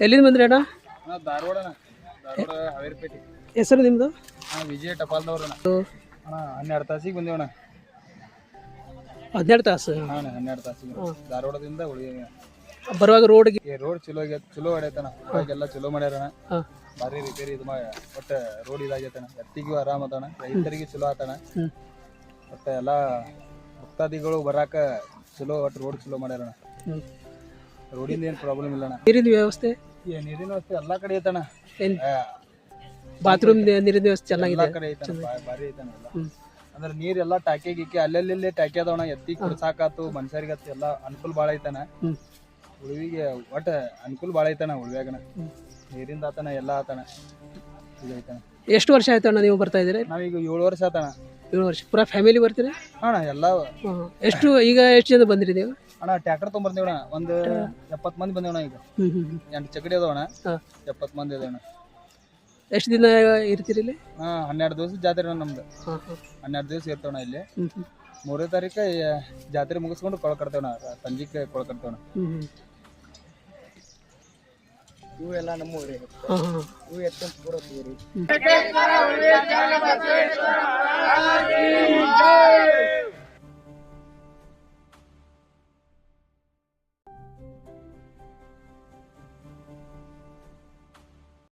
ಎಲ್ಲಿಂದ ಬಂದ್ರಿ ಅಣ್ಣ? ಧಾರವಾಡ ಧಾರವಾಡ ಹಾವೇರಿಪೇಟೆ ಹೆಸರು ನಿಮ್ಮದು ಹಾಂ ವಿಜಯ ಟಪಾಲ್ದವ್ರು ಅಣ್ಣ. ಹನ್ನೆರಡು ತಾಸಿಗೆ ಬಂದೇವಣ್ಣ ಹನ್ನೆರಡು ತಾಸು? ಹಾಂ ಹನ್ನೆರಡು ತಾಸಿಗೆ. ಧಾರವಾಡದಿಂದ ಉಳಿಯ ಬರುವಾಗ ರೋಡ್ಗೆ ರೋಡ್ ಚಲೋ ಆಗೈತೆ ಚಲೋ ಹೊಡೈತಣ ಇವಾಗೆಲ್ಲ ಚಲೋ ಮಾಡ್ಯಾರಣ ಭಾರಿ ರಿಪೇರಿ ಇದು ಮಾಡಿ ಒಟ್ಟು ರೋಡ್ ಇದಾಗೈತಣ ಎತ್ತಿಗೂ ಆರಾಮ ಅದಾಣ ರೈತರಿಗೆ ಚಲೋ ಆತಣ ಒಟ್ಟ ಎಲ್ಲಾ ಎಲ್ಲ ಭಕ್ತಾದಿಗಳು ಬರಾಕ ಚಲೋ ಒಟ್ಟು ರೋಡ್ ಚಲೋ ಮಾಡ್ಯಾರಣ ರೋಡಿಂದ ಏನು ಪ್ರಾಬ್ಲಮ್ ಇಲ್ಲಣ್ಣ ನೀರಿನ ವ್ಯವಸ್ಥೆ? ಈ ನೀರಿನ ವ್ಯವಸ್ಥೆ ಎಲ್ಲ ಕಡೆ ಐತಣ ಏನು? ಬಾತ್ರೂಮ್ ನೀರಿನ ವ್ಯವಸ್ಥೆ ಎಲ್ಲ ಕಡೆ ಐತಣ ಬಾ- ಭಾರಿ ಐತಣ ಅಂದ್ರೆ ನೀರ್ ಅಂದ್ರೆ ನೀರೆಲ್ಲ ಟಾಕಿ ಗೀಕಿ ಅಲ್ಲೆಲ್ಲಿ ಟಾಕಿ ಅದಾವಣ ಎತ್ತಿ ಕುಡ್ಸಾಕಾತು ಮನುಷ್ಯರಿಗತ್ತು ಎಲ್ಲ ಅನುಕೂಲ ಭಾಳ ಐತಣ ಹ್ಞೂ ಉಳಿವಿಗೆ ಒಟ್ಟ ಅನುಕೂಲ ಭಾಳ ಐತಣ ಉಳಿವ್ಯಾಗಣ ನೀರಿಂದ ಆತಣ ಎಲ್ಲ ಆತಣ ಇದು ಎಷ್ಟು ವರ್ಷ ಆಯ್ತಣ್ಣ ಅಣ್ಣ ನೀವು ಬರ್ತಾ ಇದ್ದೀರಿ? ನಾವೀಗ ಏಳು ವರ್ಷ ಆತಣ ಏಳು ವರ್ಷ. ಪೂರಾ ಫ್ಯಾಮಿಲಿ ಬರ್ತೀರಾ? ಅಣ್ಣ ಎಲ್ಲ. ಎಷ್ಟು ಈಗ ಎಷ್ಟು ಜನ ಬಂದ್ರಿ ನೀವು ಅಣ್ಣ ಟ್ರ್ಯಾಕ್ಟರ್ ತೊಗೊಂಬರ್ತೀವಣ್ಣ ಒಂದು ಎಪ್ಪತ್ತು ಮಂದಿ ಬಂದೇವಣ್ಣ ಈಗ. ಹ್ಞೂ ಹ್ಞೂ ಹ್ಞೂ ಎಂಟು ಚಕಡಿ ಅದಾವ ಅಣ್ಣ. ಎಪ್ಪತ್ತು ಮಂದಿ ಅದಾವಣ್ಣ ಎಷ್ಟು ದಿನ ಇರ್ತೀರಿ ಇಲ್ಲಿ? ಹಾಂ ಹನ್ನೆರಡು ದಿವಸ ಜಾತ್ರೆ ಅಣ್ಣ ನಮ್ದು. ಹಾಂ ಹಾಂ. ಹನ್ನೆರಡು ದಿವಸ ಇರ್ತವಣ್ಣ ಇಲ್ಲಿ. ಹ್ಞೂ ಹ್ಞೂ ಮೂರನೇ ತಾರೀಕು ಜಾತ್ರೆ ಮುಗಿಸ್ಕೊಂಡು ಕೊಳಕರ್ತೇವಣ್ಣ ಸಂಜೆಗೆ ಕೊಳಕರ್ತೇವಣ್ಣ ಹ್ಞೂ ಹ್ಞೂ ಇವು ಎಲ್ಲ ನಮ್ಮೂರಿ ಹಾಂ ಹಾಂ. ಇವು ಎತ್ತಂತ ಪೂರ ತಗೋರಿ ಹ್ಞೂ